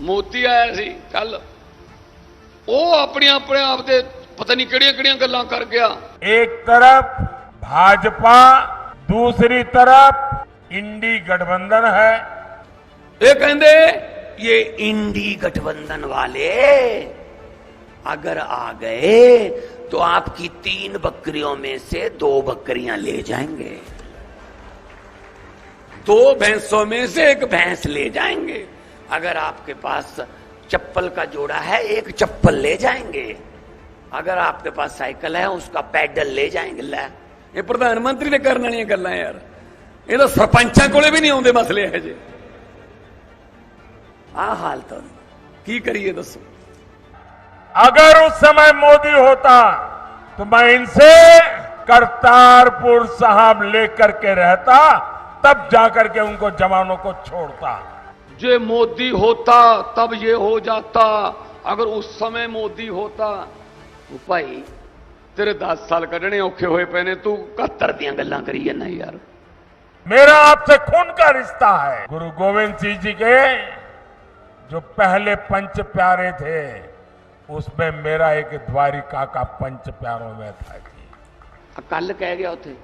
ਮੋਤੀ ਆਇਆ ਸੀ ਕੱਲ ਉਹ ਆਪਣੇ ਆਪਣੇ ਆਪ ਦੇ ਪਤਾ ਨਹੀਂ ਕਿਹੜੀਆਂ ਕਿਹੜੀਆਂ ਗੱਲਾਂ ਕਰ ਗਿਆ एक तरफ भाजपा दूसरी तरफ इंडी गठबंधन है ਇਹ ਕਹਿੰਦੇ ये इंडी गठबंधन वाले अगर आ गए तो आपकी तीन बकरियों में से दो बकरियां ले जाएंगे दो भैंसों में से एक भैंस ले जाएंगे अगर आपके पास चप्पल का जोड़ा है, एक चप्पल ले जाएँगे। अगर आपके पास साइकिल है, उसका पैडल ले जाएँगे। ले, ये प्रधानमंत्री ने करना नहीं करना यार। ये तो सरपंचा को भी नहीं आते मसले है जी। आ हालत तो, की करिए दसो अगर उस समय मोदी होता तो मैं इनसे करतारपुर साहब लेकर के रहता, तब जाकर के उनको जवानों को छोड़ता। ਜੇ ਮੋਦੀ ਹੋਤਾ ਤਬ ਇਹ ਹੋ ਜਾਤਾ ਅਗਰ ਉਸ ਸਮੇਂ ਮੋਦੀ ਹੋਤਾ ਉਹ ਭਾਈ ਤੇਰੇ 10 ਸਾਲ ਕੱਢਣੇ ਔਖੇ ਹੋਏ ਪਏ ਨੇ ਤੂੰ 71 ਦੀਆਂ ਗੱਲਾਂ ਕਰੀ ਜਾਂਦਾ ਯਾਰ मेरा आपसे खून का रिश्ता है गुरु गोविंद सिंह जी के जो पहले पंच प्यारे थे उसमें मेरा एक द्वारिका का पंच प्यारों में था जी ਆ ਕੱਲ ਕਹਿ ਗਿਆ ਉੱਥੇ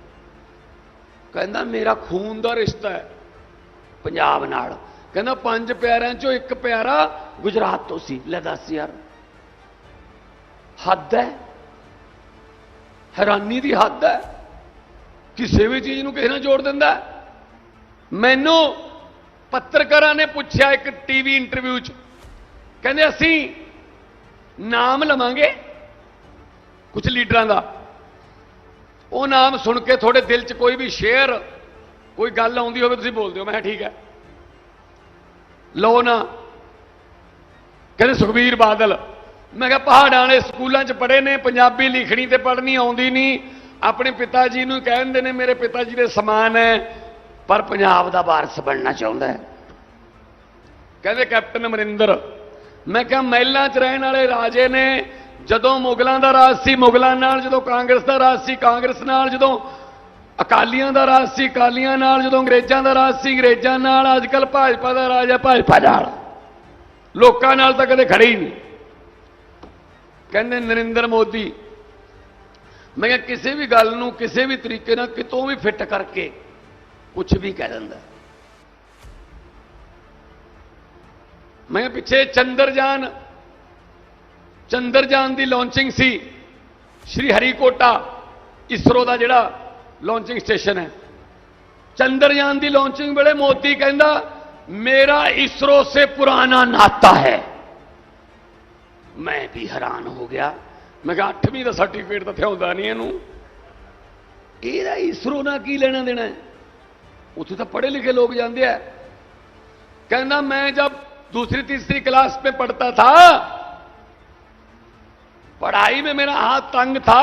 ਕਹਿੰਦਾ ਮੇਰਾ ਖੂਨ ਦਾ ਰਿਸ਼ਤਾ ਹੈ ਪੰਜਾਬ ਨਾਲ ਕਹਿੰਦਾ, ਪੰਜ ਪਿਆਰਿਆਂ ਚੋਂ ਇੱਕ ਪਿਆਰਾ ਗੁਜਰਾਤ ਤੋਂ ਸੀ। ਲੈ ਦੱਸ ਯਾਰ। ਹੱਦ ਹੈ। ਹੈਰਾਨੀ ਦੀ ਹੱਦ ਹੈ। ਕਿਸੇ ਵੀ ਚੀਜ਼ ਨੂੰ ਕਿਸੇ ਨਾਲ ਜੋੜ ਦਿੰਦਾ ਮੈਨੂੰ ਪੱਤਰਕਾਰਾਂ ਨੇ ਪੁੱਛਿਆ ਇੱਕ ਟੀਵੀ ਇੰਟਰਵਿਊ 'ਚ। ਕਹਿੰਦੇ, ਅਸੀਂ ਨਾਮ ਲਵਾਂਗੇ ਕੁਝ ਲੀਡਰਾਂ ਦਾ। ਉਹ ਨਾਮ ਸੁਣ ਕੇ ਤੁਹਾਡੇ ਦਿਲ 'ਚ ਕੋਈ ਵੀ ਸ਼ੇਅਰ, ਕੋਈ ਗੱਲ ਆਉਂਦੀ ਹੋਵੇ, ਤੁਸੀਂ ਬੋਲਦੇ ਹੋ। ਮੈਂ ਕਿਹਾ, ਠੀਕ ਹੈ। ਲੋ ਨਾ। ਕਹਿੰਦੇ ਸੁਖਬੀਰ ਬਾਦਲ, ਮੈਂ ਕਿਹਾ ਪਹਾੜਾਂ ਵਾਲੇ ਸਕੂਲਾਂ 'ਚ ਪੜ੍ਹੇ ਨੇ, ਪੰਜਾਬੀ ਲਿਖਣੀ ਤੇ ਪੜ੍ਹਨੀ ਆਉਂਦੀ ਨਹੀਂ ਆਪਣੇ ਪਿਤਾ ਜੀ ਨੂੰ ਕਹਿ ਦਿੰਦੇ ਨੇ, ਮੇਰੇ ਪਿਤਾ ਜੀ ਦੇ ਸਮਾਨ ਹੈ, ਪਰ ਪੰਜਾਬ ਦਾ ਵਾਰਸ ਬਣਨਾ ਚਾਹੁੰਦਾ ਹੈ। ਕਹਿੰਦੇ ਕੈਪਟਨ ਅਮਰਿੰਦਰ, ਮੈਂ ਕਿਹਾ ਮਹਿਲਾਂ 'ਚ ਰਹਿਣ ਵਾਲੇ ਰਾਜੇ ਨੇ, ਜਦੋਂ ਮੁਗਲਾਂ ਦਾ ਰਾਜ ਸੀ, ਮੁਗਲਾਂ ਨਾਲ, ਜਦੋਂ ਕਾਂਗਰਸ ਦਾ ਰਾਜ ਸੀ, ਕਾਂਗਰਸ ਨਾਲ ਜਦੋਂ ਅਕਾਲੀਆਂ ਦਾ ਰਾਜ ਸੀ, ਅਕਾਲੀਆਂ ਨਾਲ ਜਦੋਂ ਅੰਗਰੇਜ਼ਾਂ ਦਾ ਰਾਜ ਸੀ, ਅੰਗਰੇਜ਼ਾਂ ਨਾਲ ਅੱਜ ਕੱਲ ਭਾਜਪਾ ਦਾ ਰਾਜ ਹੈ, ਭਾਜਪਾ ਨਾਲ। ਲੋਕਾਂ ਨਾਲ ਤਾਂ ਕਦੇ ਖੜੇ ਹੀ ਨਹੀਂ। ਕਹਿੰਦੇ ਨਰਿੰਦਰ ਮੋਦੀ, ਮੈਂ ਕਿਹਾ ਕਿਸੇ ਵੀ ਗੱਲ ਨੂੰ ਕਿਸੇ ਵੀ ਤਰੀਕੇ ਨਾਲ ਕਿਤੋਂ ਵੀ ਫਿੱਟ ਕਰਕੇ ਕੁਝ ਵੀ ਕਹਿ ਦਿੰਦਾ। ਮੈਂ ਕਿਹਾ ਪਿੱਛੇ ਚੰਦਰਯਾਨ ਚੰਦਰਯਾਨ ਦੀ ਲਾਂਚਿੰਗ ਸੀ, ਸ਼੍ਰੀ ਹਰੀਕੋਟਾ, ਇਸਰੋ ਦਾ ਜਿਹੜਾ लॉन्चिंग स्टेशन है। चंद्रयान की लॉन्चिंग वे मोदी कहता मेरा इसरो से पुराना नाता है। मैं भी हैरान हो गया। मैं क्या अठवीं का सर्टिफिकेट तो इतने आता नहीं इसरो ना की लेना देना है? उतने तो पढ़े लिखे लोग जाते हैं कहना मैं जब दूसरी तीसरी क्लास में पढ़ता था, पढ़ाई में मेरा हाथ तंग था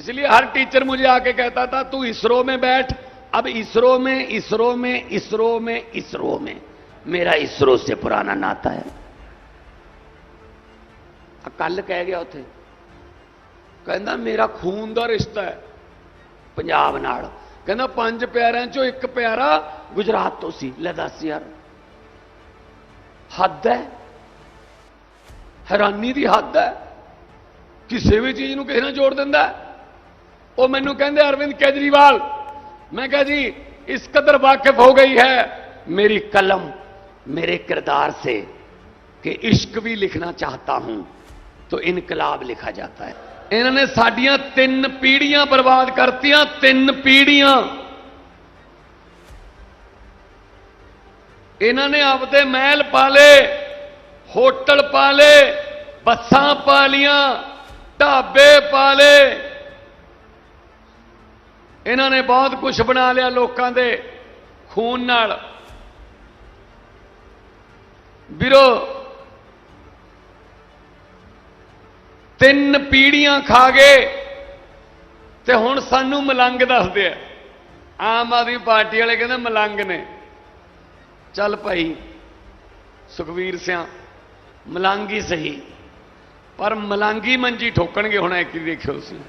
इसलिए हर टीचर मुझे आके कहता था तू इसरो में बैठ अब इसरो में इसरो में इसरो में इसरो में मेरा इसरो से पुराना नाता है कल कह गया उथे ਕਹਿੰਦਾ ਮੇਰਾ ਖੂਨ ਦਾ ਰਿਸ਼ਤਾ ਹੈ ਪੰਜਾਬ ਨਾਲ ਕਹਿੰਦਾ ਪੰਜ ਪਿਆਰਿਆਂ ਚੋਂ ਇੱਕ ਪਿਆਰਾ ਗੁਜਰਾਤ ਤੋਂ ਸੀ ਲੈ ਦੱਸ ਯਾਰ ਹੱਦ ਹੈ ਹੈਰਾਨੀ ਦੀ ਹੱਦ ਹੈ ਕਿਸੇ ਵੀ ਚੀਜ਼ ਨੂੰ ਕਿਸੇ ਨਾਲ ਜੋੜ ਦਿੰਦਾ ਹੈ। ਉਹ ਮੈਨੂੰ ਕਹਿੰਦੇ ਅਰਵਿੰਦ ਕੇਜਰੀਵਾਲ ਮੈਂ ਕਿਹਾ ਜੀ ਇਸ ਕਦਰ ਵਾਕਿਫ ਹੋ ਗਈ है मेरी कलम मेरे किरदार से कि इश्क भी लिखना चाहता हूं तो इनकलाब लिखा जाता है ਇਹਨਾਂ ਨੇ ਸਾਡੀਆਂ ਤਿੰਨ ਪੀੜ੍ਹੀਆਂ ਬਰਬਾਦ ਕਰਤੀਆਂ ਤਿੰਨ ਪੀੜ੍ਹੀਆਂ ਇਹਨਾਂ ਨੇ ਆਪਦੇ ਮਹਿਲ ਪਾਲੇ ਹੋਟਲ ਪਾਲੇ ਬੱਸਾਂ ਪਾਲੀਆਂ ਢਾਬੇ ਪਾਲੇ ਇਹਨਾਂ ਨੇ ਬਹੁਤ ਕੁਝ ਬਣਾ ਲਿਆ ਲੋਕਾਂ ਦੇ ਖੂਨ ਨਾਲ। ਵੀਰੋ, ਤਿੰਨ ਪੀੜੀਆਂ ਖਾ ਗਏ ਤੇ ਹੁਣ ਸਾਨੂੰ ਮਲੰਗ ਦੱਸਦੇ ਆ। ਆਮ ਆਦਮੀ ਪਾਰਟੀ ਵਾਲੇ ਕਹਿੰਦੇ ਮਲੰਗ ਨੇ। ਚੱਲ ਭਾਈ, ਸੁਖਵੀਰ ਸਿਆ, ਮਲੰਗੀ ਸਹੀ। ਪਰ ਮਲੰਗੀ ਮੰਜੀ ਠੋਕਣਗੇ ਹੁਣ ਇੱਕ ਹੀ ਦੇਖਿਓ ਤੁਸੀਂ।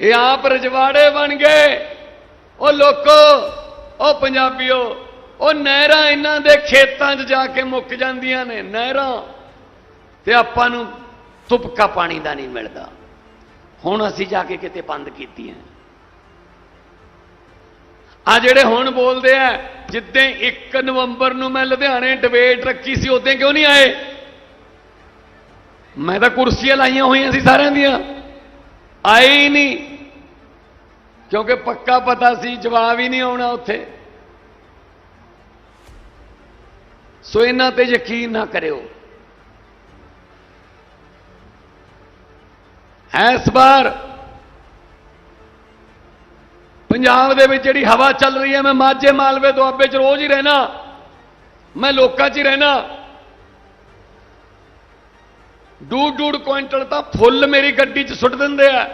ਇਹ ਆਪ ਰਜਵਾੜੇ ਬਣ ਗਏ। ਉਹ ਲੋਕੋ, ਉਹ ਪੰਜਾਬੀਓ, ਉਹ ਨਹਿਰਾਂ ਇਹਨਾਂ ਦੇ ਖੇਤਾਂ 'ਚ ਜਾ ਕੇ ਮੁੱਕ ਜਾਂਦੀਆਂ ਨੇ, ਨਹਿਰਾਂ। ਤੇ ਆਪਾਂ ਨੂੰ ਤੁਪਕਾ ਪਾਣੀ ਦਾ ਨਹੀਂ ਮਿਲਦਾ। ਹੁਣ ਅਸੀਂ ਜਾ ਕੇ ਕਿਤੇ ਬੰਦ ਕੀਤੀਆਂ ਆ ਜਿਹੜੇ ਹੁਣ ਬੋਲਦੇ ਆ, ਜਿੱਦਾਂ 1 ਨਵੰਬਰ ਨੂੰ ਮੈਂ ਲੁਧਿਆਣੇ ਡਿਬੇਟ ਰੱਖੀ ਸੀ, ਉਦੋਂ ਕਿਉਂ ਨਹੀਂ ਆਏ? ਮੈਂ ਤਾਂ ਕੁਰਸੀਆਂ ਲਾਈਆਂ ਹੋਈਆਂ ਸੀ ਸਾਰਿਆਂ ਦੀਆਂ। ਆਏ ਹੀ ਨਹੀਂ। ਕਿਉਂਕਿ ਪੱਕਾ ਪਤਾ ਸੀ ਜਵਾਬ ਹੀ ਨਹੀਂ ਆਉਣਾ ਉੱਥੇ। ਸੋ ਇਹਨਾਂ ਤੇ ਯਕੀਨ ਨਾ ਕਰਿਓ। ਇਸ ਵਾਰ ਪੰਜਾਬ ਦੇ ਵਿੱਚ ਜਿਹੜੀ ਹਵਾ ਚੱਲ ਰਹੀ ਹੈ, ਮੈਂ ਮਾਝੇ ਮਾਲਵੇ ਦੁਆਬੇ 'ਚ ਰੋਜ਼ ਹੀ ਰਹਿਣਾ। ਮੈਂ ਲੋਕਾਂ 'ਚ ਹੀ ਰਹਿਣਾ। ਡੂਡ ਡੂਡ ਕੁਇੰਟਲ ਤਾਂ ਫੁੱਲ ਮੇਰੀ ਗੱਡੀ 'ਚ ਸੁੱਟ ਦਿੰਦੇ ਆ।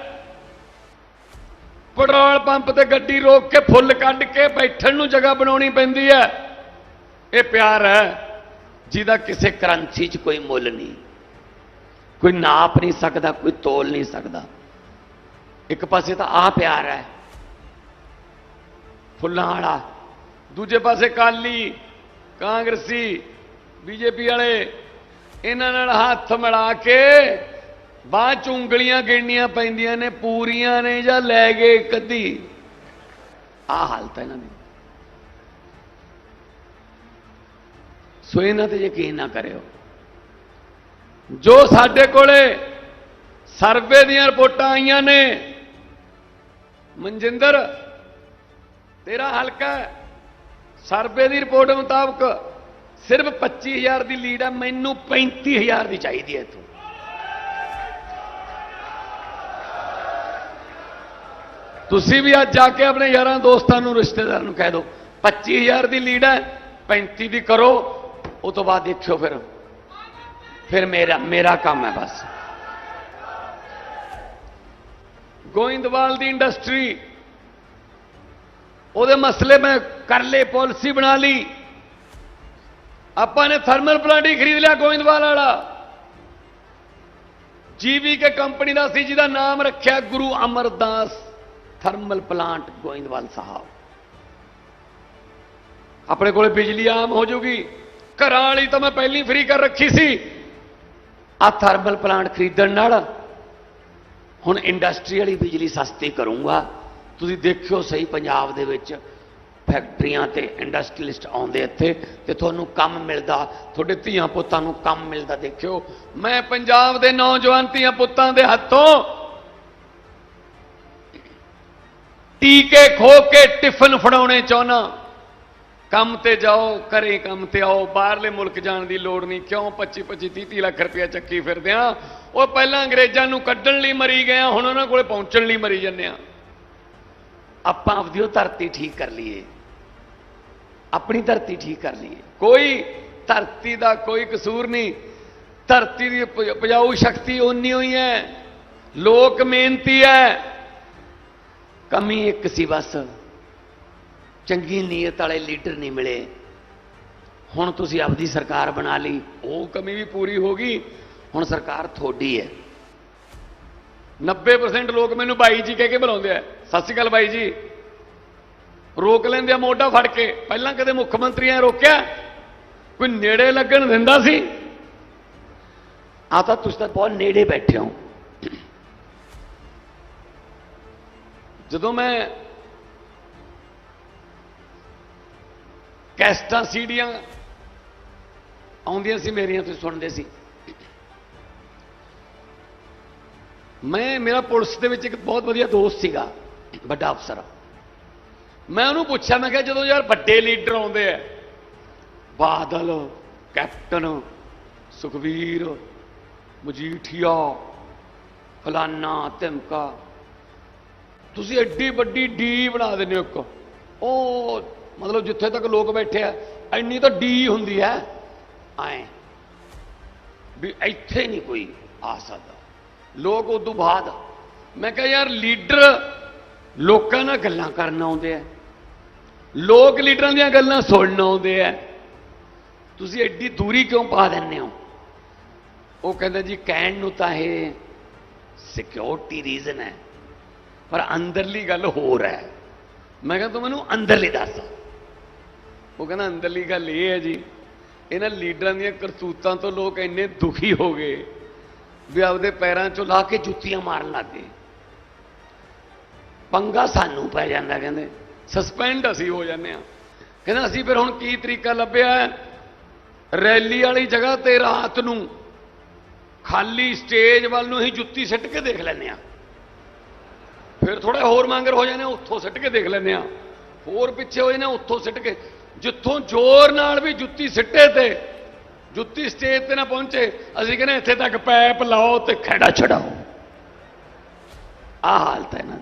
ਪੈਟਰੋਲ ਪੰਪ ਤੇ ਗੱਡੀ ਰੋਕ ਕੇ ਫੁੱਲ ਕੱਢ ਕੇ ਬੈਠਣ ਨੂੰ ਜਗ੍ਹਾ ਬਣਾਉਣੀ ਪੈਂਦੀ ਹੈ। ਇਹ ਪਿਆਰ ਹੈ, ਜਿਹਦਾ ਕਿਸੇ ਕਰੰਸੀ 'ਚ ਕੋਈ ਮੁੱਲ ਨਹੀਂ। ਕੋਈ ਨਾਪ ਨਹੀਂ ਸਕਦਾ, ਕੋਈ ਤੋਲ ਨਹੀਂ ਸਕਦਾ। ਇੱਕ ਪਾਸੇ ਤਾਂ ਆ ਪਿਆਰ ਹੈ, ਫੁੱਲਾਂ ਵਾਲਾ। ਦੂਜੇ ਪਾਸੇ ਕਾਲੀ, ਕਾਂਗਰਸੀ, ਬੀਜੇਪੀ ਵਾਲੇ, ਇਹਨਾਂ ਨਾਲ ਹੱਥ ਮਿਲਾ ਕੇ ਬਾਅਦ ਚ ਉਂਗਲੀਆਂ ਗਿਣਨੀਆਂ ਪੈਂਦੀਆਂ ਨੇ, ਪੂਰੀਆਂ ਨੇ ਜਾਂ ਲੈ ਗਏ ਕਦੀ ਆ ਹਾਲਤ ਹੈ ਇਹਨਾਂ ਦੀ। ਸੋ ਇਹਨਾਂ ਤੇ ਯਕੀਨ ਨਾ ਕਰਿਓ। ਜੋ ਸਾਡੇ ਕੋਲੇ ਸਰਵੇ ਦੀਆਂ ਰਿਪੋਰਟਾਂ ਆਈਆਂ ਨੇ, ਮਨਜਿੰਦਰ, ਤੇਰਾ ਹਲਕਾ ਸਰਵੇ ਦੀ ਰਿਪੋਰਟ ਮੁਤਾਬਕ ਸਿਰਫ 25000 ਦੀ ਲੀਡ ਹੈ, ਮੈਨੂੰ 35000 ਦੀ ਚਾਹੀਦੀ ਹੈ ਤੂੰ ਤੁਸੀਂ ਵੀ ਅੱਜ ਜਾ ਕੇ ਆਪਣੇ ਯਾਰਾਂ ਦੋਸਤਾਂ ਨੂੰ, ਰਿਸ਼ਤੇਦਾਰਾਂ ਨੂੰ ਕਹਿ ਦਿਓ 25000 ਦੀ ਲੀਡ ਹੈ 35 ਦੀ ਕਰੋ, ਉਹ ਤੋਂ ਬਾਅਦ ਦੇਖਿਓ ਫਿਰ। ਫਿਰ ਮੇਰਾ ਮੇਰਾ ਕੰਮ ਹੈ ਬਸ। ਗੋਇੰਦਵਾਲ ਦੀ ਇੰਡਸਟਰੀ, ਉਹਦੇ ਮਸਲੇ ਮੈਂ ਕਰ ਲਏ, ਪਾਲਿਸੀ ਬਣਾ ਲਈ। ਆਪਾਂ ਨੇ ਥਰਮਲ ਪਲਾਂਟ ਹੀ ਖਰੀਦ ਲਿਆ ਗੋਇੰਦਵਾਲ ਵਾਲਾ। ਜੀਵੀ ਕੇ ਕੰਪਨੀ ਦਾ ਸੀ, ਜਿਹਦਾ ਨਾਮ ਰੱਖਿਆ Guru Amardas. Thermal plant Goindwal Sahib. ਆਪਣੇ ਕੋਲੇ ਬਿਜਲੀ ਆਮ ਹੋ ਜੂਗੀ। ਘਰਾਂ ਵਾਲੀ ਤਾਂ ਮੈਂ ਪਹਿਲੀ ਫ੍ਰੀ ਕਰ ਰੱਖੀ ਸੀ। ਆ ਥਰਮਲ ਪਲਾਂਟ ਖਰੀਦਣ ਨਾਲ ਹੁਣ ਇੰਡਸਟਰੀ ਵਾਲੀ ਬਿਜਲੀ ਸਸਤੀ ਕਰੂੰਗਾ। ਤੁਸੀਂ ਦੇਖਿਓ ਸਹੀ ਪੰਜਾਬ ਦੇ ਵਿੱਚ ਫੈਕਟਰੀਆਂ ਤੇ ਇੰਡਸਟਰੀਲਿਸਟ ਆਉਂਦੇ ਇੱਥੇ ਤੇ ਤੁਹਾਨੂੰ ਕੰਮ ਮਿਲਦਾ। ਤੁਹਾਡੇ ਧੀਆਂ ਪੁੱਤਾਂ ਨੂੰ ਕੰਮ ਮਿਲਦਾ, ਦੇਖਿਓ। ਮੈਂ ਪੰਜਾਬ ਦੇ ਨੌਜਵਾਨ ਧੀਆਂ ਪੁੱਤਾਂ ਦੇ ਹੱਥੋਂ ਟੀਕੇ ਖੋ ਕੇ ਟਿਫਨ ਫੜਾਉਣੇ ਚਾਹੁੰਨਾ। ਕੰਮ ਤੇ ਜਾਓ, ਘਰੇ ਕੰਮ ਤੇ ਆਓ, ਬਾਹਰਲੇ ਮੁਲਕ ਜਾਣ ਦੀ ਲੋੜ ਨਹੀਂ। ਕਿਉਂ 25 25 30 30 ਲੱਖ ਰੁਪਇਆ ਚੱਕੀ ਫਿਰਦੇ ਆ? ਉਹ ਪਹਿਲਾਂ ਅੰਗਰੇਜ਼ਾਂ ਨੂੰ ਕੱਢਣ ਲਈ ਮਰੀ ਗਏ ਆ, ਹੁਣ ਉਹਨਾਂ ਕੋਲੇ ਪਹੁੰਚਣ ਲਈ ਮਰੀ ਜੰਨੇ ਆ। ਆਪਾਂ ਆਪਦੀ ਉਹ ਧਰਤੀ ਠੀਕ ਕਰ ਲਈਏ। ਆਪਣੀ ਧਰਤੀ ਠੀਕ ਕਰ ਲਈਏ। ਕੋਈ ਧਰਤੀ ਦਾ ਕੋਈ ਕਸੂਰ ਨਹੀਂ। ਧਰਤੀ ਦੀ ਉਪਜਾਊ ਸ਼ਕਤੀ ਓਨੀ ਹੋਈ ਹੈ। ਲੋਕ ਮਿਹਨਤੀ ਹੈ। ਕਮੀ ਇੱਕ ਸੀ ਬਸ। ਚੰਗੀ ਨੀਅਤ ਵਾਲੇ ਲੀਡਰ ਨਹੀਂ ਮਿਲੇ। ਹੁਣ ਤੁਸੀਂ ਆਪਦੀ ਸਰਕਾਰ ਬਣਾ ਲਈ। ਉਹ ਕਮੀ ਵੀ ਪੂਰੀ ਹੋ ਗਈ। ਹੁਣ ਸਰਕਾਰ ਤੁਹਾਡੀ ਹੈ। 90% ਲੋਕ ਮੈਨੂੰ ਬਾਈ ਜੀ ਕਹਿ ਕੇ ਬੁਲਾਉਂਦੇ ਆ। ਸਤਿ ਸ਼੍ਰੀ ਅਕਾਲ ਬਾਈ ਜੀ। ਰੋਕ ਲੈਂਦੇ ਆ ਮੋਢਾ ਫੜ ਕੇ। ਪਹਿਲਾਂ ਕਦੇ ਮੁੱਖ ਮੰਤਰੀਆਂ ਰੋਕਿਆ? ਕੋਈ ਨੇੜੇ ਲੱਗਣ ਦਿੰਦਾ ਸੀ? ਆ ਤਾਂ ਤੁਸੀਂ ਤਾਂ ਬਹੁਤ ਨੇੜੇ ਬੈਠੇ ਹੋ। ਜਦੋਂ ਮੈਂ ਕੈਸਟਾਂ ਸੀਡੀਆਂ ਆਉਂਦੀਆਂ ਸੀ ਮੇਰੀਆਂ ਤੁਸੀਂ ਸੁਣਦੇ ਸੀ। ਮੈਂ, ਮੇਰਾ ਪੁਲਿਸ ਦੇ ਵਿੱਚ ਇੱਕ ਬਹੁਤ ਵਧੀਆ ਦੋਸਤ ਸੀਗਾ, ਵੱਡਾ ਅਫਸਰ। ਮੈਂ ਉਹਨੂੰ ਪੁੱਛਿਆ, ਮੈਂ ਕਿਹਾ, ਜਦੋਂ ਯਾਰ ਵੱਡੇ ਲੀਡਰ ਆਉਂਦੇ ਆ, ਬਾਦਲ, ਕੈਪਟਨ ਸੁਖਵੀਰ ਮਜੀਠੀਆ, ਫਲਾਨਾ, ਧਮਕਾ ਤੁਸੀਂ ਐਡੀ ਵੱਡੀ ਡੀ ਬਣਾ ਦਿੰਦੇ ਹੋ ਇੱਕ। ਉਹ ਮਤਲਬ ਜਿੱਥੇ ਤੱਕ ਲੋਕ ਬੈਠੇ ਆ, ਇੰਨੀ ਤਾਂ ਡੀ ਹੁੰਦੀ ਹੈ। ਐ ਵੀ ਇੱਥੇ ਨਹੀਂ ਕੋਈ ਆ ਸਕਦਾ। ਲੋਕ ਉਦੋਂ ਬਾਅਦ, ਮੈਂ ਕਿਹਾ ਯਾਰ ਲੀਡਰ ਲੋਕਾਂ ਨਾਲ ਗੱਲਾਂ ਕਰਨ ਆਉਂਦੇ ਆ। ਲੋਕ ਲੀਡਰਾਂ ਦੀਆਂ ਗੱਲਾਂ ਸੁਣਨ ਆਉਂਦੇ ਆ। ਤੁਸੀਂ ਐਡੀ ਦੂਰੀ ਕਿਉਂ ਪਾ ਦਿੰਦੇ ਹੋ? ਉਹ ਕਹਿੰਦਾ ਜੀ ਕਹਿਣ ਨੂੰ ਤਾਂ ਇਹ ਸਿਕਿਉਰਿਟੀ ਰੀਜ਼ਨ ਹੈ। ਪਰ ਅੰਦਰਲੀ ਗੱਲ ਹੋਰ ਹੈ। ਮੈਂ ਕਿਹਾ ਤੂੰ ਮੈਨੂੰ ਅੰਦਰਲੀ ਦੱਸ। ਉਹ ਕਹਿੰਦਾ, ਅੰਦਰਲੀ ਗੱਲ ਇਹ ਹੈ ਜੀ, ਇਹਨਾਂ ਲੀਡਰਾਂ ਦੀਆਂ ਕਰਤੂਤਾਂ ਤੋਂ ਲੋਕ ਇੰਨੇ ਦੁਖੀ ਹੋ ਗਏ ਵੀ ਆਪਦੇ ਪੈਰਾਂ 'ਚੋਂ ਲਾ ਕੇ ਜੁੱਤੀਆਂ ਮਾਰਨ ਲੱਗੇ ਪੰਗਾ ਸਾਨੂੰ ਪੈ ਜਾਂਦਾ, ਕਹਿੰਦੇ। ਸਸਪੈਂਡ ਅਸੀਂ ਹੋ ਜਾਂਦੇ ਆ ਕਹਿੰਦਾ, ਅਸੀਂ ਫਿਰ ਹੁਣ ਕੀ ਤਰੀਕਾ ਲੱਭਿਆ ਰੈਲੀ ਵਾਲੀ ਜਗ੍ਹਾ ਤੇ ਰਾਤ ਨੂੰ ਖਾਲੀ ਸਟੇਜ ਵੱਲ ਨੂੰ ਹੀ ਜੁੱਤੀ ਸਿੱਟ ਕੇ ਦੇਖ ਲੈਂਦੇ ਆ ਫਿਰ ਥੋੜਾ ਹੋਰ ਮੰਗਰ ਹੋ ਜਾਂਦੇ ਆ, ਉੱਥੋਂ ਸਿੱਟ ਕੇ ਦੇਖ ਲੈਂਦੇ ਆ। ਹੋਰ ਪਿੱਛੇ ਹੋ ਜਾਂਦੇ ਆ, ਉੱਥੋਂ ਸਿੱਟ ਕੇ। ਜਿੱਥੋਂ ਜ਼ੋਰ ਨਾਲ ਵੀ ਜੁੱਤੀ ਸਿੱਟੇ ਤੇ ਜੁੱਤੀ ਸਟੇਜ ਤੇ ਨਾ ਪਹੁੰਚੇ ਅਸੀਂ ਕਹਿੰਦੇ ਇੱਥੇ ਤੱਕ ਪੈਪ ਲਾਓ ਤੇ ਖੈੜਾ ਛਡਾਓ। ਆ ਹਾਲਤ ਹੈ ਨਾ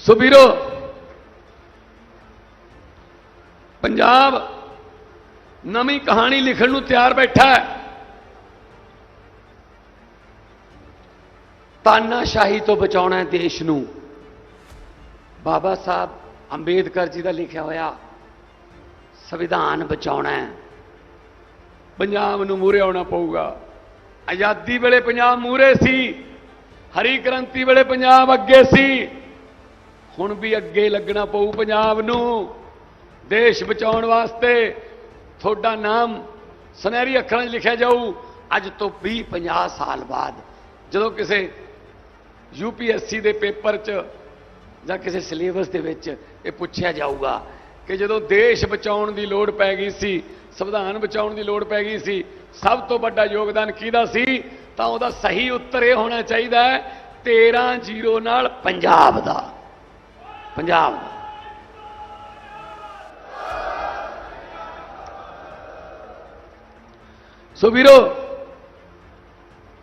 ਸੋ ਵੀਰੋ ਪੰਜਾਬ ਨਵੀਂ ਕਹਾਣੀ ਲਿਖਣ ਨੂੰ ਤਿਆਰ ਬੈਠਾ ਹੈ। ਤਾਨਾਸ਼ਾਹੀ ਤੋਂ ਬਚਾਉਣਾ ਹੈ ਦੇਸ਼ ਨੂੰ। ਬਾਬਾ ਸਾਹਿਬ ਅੰਬੇਦਕਰ ਜੀ ਦਾ ਲਿਖਿਆ ਹੋਇਆ ਸੰਵਿਧਾਨ ਬਚਾਉਣਾ ਹੈ। ਪੰਜਾਬ ਨੂੰ ਮੂਹਰੇ ਆਉਣਾ ਪਊਗਾ। ਆਜ਼ਾਦੀ ਵੇਲੇ ਪੰਜਾਬ ਮੂਹਰੇ ਸੀ। ਹਰੀ ਕ੍ਰਾਂਤੀ ਵੇਲੇ ਪੰਜਾਬ ਅੱਗੇ ਸੀ। ਹੁਣ ਵੀ ਅੱਗੇ ਲੱਗਣਾ ਪਊ ਪੰਜਾਬ ਨੂੰ। ਦੇਸ਼ ਬਚਾਉਣ ਵਾਸਤੇ ਤੁਹਾਡਾ ਨਾਮ ਸੁਨਹਿਰੀ ਅੱਖਰਾਂ 'ਚ ਲਿਖਿਆ ਜਾਊ। ਅੱਜ ਤੋਂ 20 50 ਸਾਲ ਬਾਅਦ ਜਦੋਂ ਕਿਸੇ ਯੂਪੀਐਸਸੀ ਦੇ ਪੇਪਰ 'ਚ ਜਾਂ ਕਿਸੇ ਸਿਲੇਬਸ ਦੇ ਵਿੱਚ ਇਹ ਪੁੱਛਿਆ ਜਾਊਗਾ ਕਿ ਜਦੋਂ ਦੇਸ਼ ਬਚਾਉਣ ਦੀ ਲੋੜ ਪੈ ਗਈ ਸੀ, ਸੰਵਿਧਾਨ ਬਚਾਉਣ ਦੀ ਲੋੜ ਪੈ ਗਈ ਸੀ, ਸਭ ਤੋਂ ਵੱਡਾ ਯੋਗਦਾਨ ਕਿਹਦਾ ਸੀ? ਤਾਂ ਉਹਦਾ ਸਹੀ ਉੱਤਰ ਇਹ ਹੋਣਾ ਚਾਹੀਦਾ ਹੈ 13 ਜ਼ੀਰੋ ਨਾਲ ਪੰਜਾਬ ਦਾ। ਪੰਜਾਬ ਦਾ। ਸੋ ਵੀਰੋ,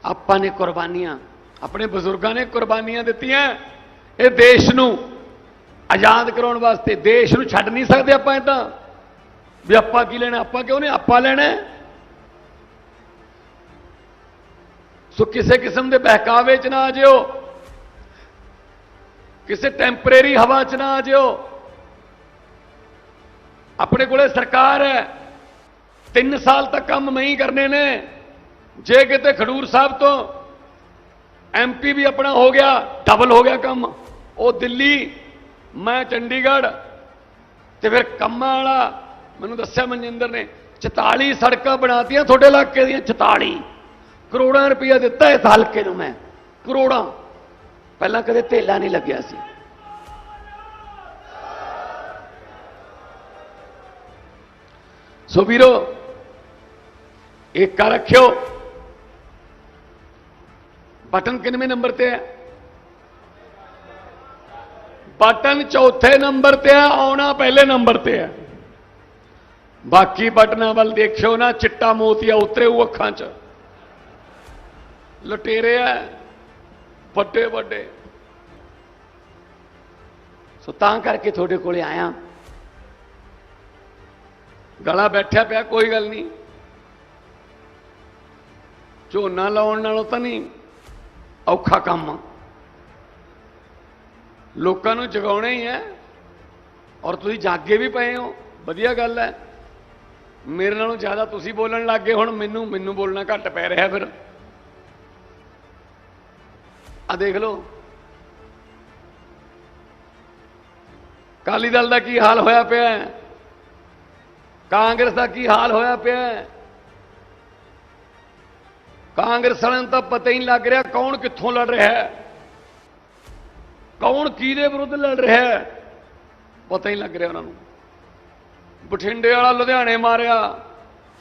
ਆਪਾਂ ਨੇ ਕੁਰਬਾਨੀਆਂ, ਆਪਣੇ ਬਜ਼ੁਰਗਾਂ ਨੇ ਕੁਰਬਾਨੀਆਂ ਦਿੱਤੀਆਂ। ਇਹ ਦੇਸ਼ ਨੂੰ ਆਜ਼ਾਦ ਕਰਾਉਣ ਵਾਸਤੇ ਦੇਸ਼ ਨੂੰ ਛੱਡ ਨਹੀਂ ਸਕਦੇ ਆਪਾਂ ਇਦਾਂ ਵੀ ਆਪਾਂ ਕੀ ਲੈਣਾ, ਆਪਾਂ ਕਿਉਂ ਨਹੀਂ, ਆਪਾਂ ਲੈਣਾ ਸੋ ਕਿਸੇ ਕਿਸਮ ਦੇ ਬਹਿਕਾਵੇ 'ਚ ਨਾ ਆ ਜਿਓ। ਕਿਸੇ ਟੈਂਪਰੇਰੀ ਹਵਾ 'ਚ ਨਾ ਆ ਜਿਓ। ਆਪਣੇ ਕੋਲੇ ਸਰਕਾਰ ਹੈ। ਤਿੰਨ ਸਾਲ ਤੱਕ ਕੰਮ ਮੈਂ ਹੀ ਕਰਨੇ ਨੇ। ਜੇ ਕਿਤੇ ਖਡੂਰ ਸਾਹਿਬ ਤੋਂ ਐਮਪੀ ਵੀ ਆਪਣਾ ਹੋ ਗਿਆ ਡਬਲ ਹੋ ਗਿਆ ਕੰਮ। ਉਹ ਦਿੱਲੀ, ਮੈਂ ਚੰਡੀਗੜ੍ਹ ਤੇ ਫਿਰ ਕੰਮਾਂ ਵਾਲਾ, ਮੈਨੂੰ ਦੱਸਿਆ ਮਨਜਿੰਦਰ ਨੇ 44 ਸੜਕਾਂ ਬਣਾਤੀਆਂ ਤੁਹਾਡੇ ਇਲਾਕੇ ਦੀਆਂ 44 ਕਰੋੜਾਂ ਰੁਪਇਆ ਦਿੱਤਾ ਇਸ ਹਲਕੇ ਨੂੰ ਮੈਂ, ਕਰੋੜਾਂ। ਪਹਿਲਾਂ ਕਦੇ ਧੇਲਾ ਨਹੀਂ ਲੱਗਿਆ ਸੀ। ਸੋ ਵੀਰੋ ਏਕਾ ਰੱਖਿਓ ਬਟਨ ਕਿੰਨਵੇਂ ਨੰਬਰ ਤੇ ਹੈ ਬਟਨ ਚੌਥੇ ਨੰਬਰ ਤੇ ਹੈ ਆਉਣਾ ਪਹਿਲੇ ਨੰਬਰ ਤੇ ਹੈ ਬਾਕੀ ਬਟਨਾਂ ਵੱਲ ਦੇਖਿਓ ਨਾ ਚਿੱਟਾ ਮੋਤੀਆ ਉਤਰੇ ਉਹ ਅੱਖਾਂ 'ਚ ਲਟੇਰੇ ਆ ਵੱਡੇ ਵੱਡੇ ਸੋ ਤਾਂ ਕਰਕੇ ਤੁਹਾਡੇ ਕੋਲੇ ਆਇਆ ਗਲਾ ਬੈਠਿਆ ਪਿਆ ਕੋਈ ਗੱਲ ਨਹੀਂ ਝੋਨਾ ਲਾਉਣ ਨਾਲੋਂ ਤਾਂ ਨਹੀਂ, ਔਖਾ ਕੰਮ ਲੋਕਾਂ ਨੂੰ ਜਗਾਉਣਾ ਹੀ ਹੈ, ਔਰ ਤੁਸੀਂ ਜਾਗੇ ਵੀ ਪਏ ਹੋ, ਵਧੀਆ ਗੱਲ ਹੈ। ਮੇਰੇ ਨਾਲੋਂ ਜ਼ਿਆਦਾ ਤੁਸੀਂ ਬੋਲਣ ਲੱਗ ਗਏ, ਹੁਣ ਮੈਨੂੰ ਮੈਨੂੰ ਬੋਲਣਾ ਘੱਟ ਪੈ ਰਿਹਾ ਫਿਰ। ਆ ਦੇਖ ਲਓ। ਕਾਲੀ ਦਲ ਦਾ ਕੀ ਹਾਲ ਹੋਇਆ ਪਿਆ ਹੈ? ਕਾਂਗਰਸ ਦਾ ਕੀ ਹਾਲ ਹੋਇਆ ਪਿਆ ਹੈ? ਕਾਂਗਰਸ ਵਾਲਿਆਂ ਨੂੰ ਤਾਂ ਪਤਾ ਹੀ ਨਹੀਂ ਲੱਗ ਰਿਹਾ ਕੌਣ ਕਿੱਥੋਂ ਲੜ ਰਿਹਾ ਹੈ। ਕੌਣ ਕਿਹਦੇ ਵਿਰੁੱਧ ਲੜ ਰਿਹਾ ਹੈ। ਪਤਾ ਹੀ ਨਹੀਂ ਲੱਗ ਰਿਹਾ ਉਹਨਾਂ ਨੂੰ। ਬਠਿੰਡੇ ਵਾਲਾ ਲੁਧਿਆਣੇ ਮਾਰਿਆ,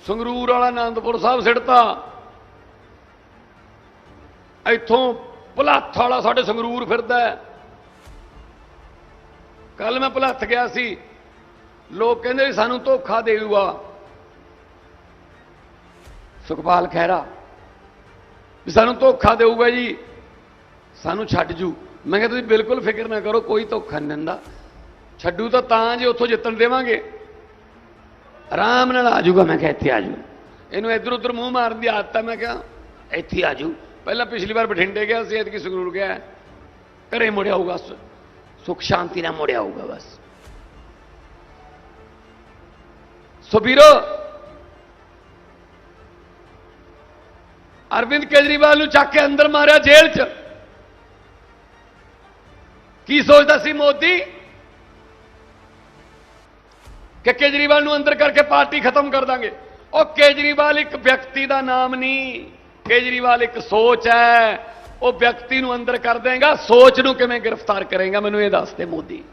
ਸੰਗਰੂਰ ਵਾਲਾ ਆਨੰਦਪੁਰ ਸਾਹਿਬ ਸਿੜਤਾ ਇੱਥੋਂ ਭੁਲੱਥ ਵਾਲਾ ਸਾਡੇ ਸੰਗਰੂਰ ਫਿਰਦਾ ਕੱਲ ਮੈਂ ਭੁਲੱਥ ਗਿਆ ਸੀ। ਲੋਕ ਕਹਿੰਦੇ ਵੀ ਸਾਨੂੰ ਧੋਖਾ ਦੇਊਗਾ। ਸੁਖਪਾਲ ਖਹਿਰਾ। ਵੀ ਸਾਨੂੰ ਧੋਖਾ ਦੇਊਗਾ ਜੀ। ਸਾਨੂੰ ਛੱਡ ਜੂ। ਮੈਂ ਕਿਹਾ ਤੁਸੀਂ ਬਿਲਕੁਲ ਫਿਕਰ ਨਾ ਕਰੋ, ਕੋਈ ਧੋਖਾ ਨਹੀਂ ਦਿੰਦਾ। ਛੱਡੂ ਤਾਂ ਤਾਂ ਜੇ ਉੱਥੋਂ ਜਿੱਤਣ ਦੇਵਾਂਗੇ। ਆਰਾਮ ਨਾਲ ਆ ਜਾਊਗਾ ਮੈਂ ਕਿਹਾ ਇੱਥੇ ਆ ਜੂ। ਇਹਨੂੰ ਇੱਧਰ ਉੱਧਰ ਮੂੰਹ ਮਾਰਨ ਦੀ ਆਦਤ ਹੈ ਮੈਂ ਕਿਹਾ ਇੱਥੇ ਆ ਜੂ। ਪਹਿਲਾਂ ਪਿਛਲੀ ਵਾਰ ਬਠਿੰਡੇ ਗਿਆ ਸੀ, ਐਤਕੀ ਸੰਗਰੂਰ ਗਿਆ। ਘਰੇ ਮੁੜਿਆ ਹੋਊਗਾ ਸੁਖ ਸ਼ਾਂਤੀ ਨਾਲ ਮੁੜਿਆ ਹੋਊਗਾ ਬਸ। ਸੋ ਵੀਰੋ ਅਰਵਿੰਦ ਕੇਜਰੀਵਾਲ ਨੂੰ ਚੱਕ ਕੇ ਅੰਦਰ ਮਾਰਿਆ ਜੇਲ੍ਹ 'ਚ। ਕੀ ਸੋਚਦਾ ਸੀ ਮੋਦੀ? ਕਿ ਕੇਜਰੀਵਾਲ ਨੂੰ ਅੰਦਰ ਕਰਕੇ ਪਾਰਟੀ ਖਤਮ ਕਰ ਦਾਂਗੇ। ਉਹ ਕੇਜਰੀਵਾਲ ਇੱਕ ਵਿਅਕਤੀ ਦਾ ਨਾਮ ਨਹੀਂ। ਕੇਜਰੀਵਾਲ ਇੱਕ ਸੋਚ ਹੈ। ਉਹ ਵਿਅਕਤੀ ਨੂੰ ਅੰਦਰ ਕਰ ਦੇਗਾ। ਸੋਚ ਨੂੰ ਕਿਵੇਂ ਗ੍ਰਿਫਤਾਰ ਕਰੇਗਾ? ਮੈਨੂੰ ਇਹ ਦੱਸ ਦੇ ਮੋਦੀ।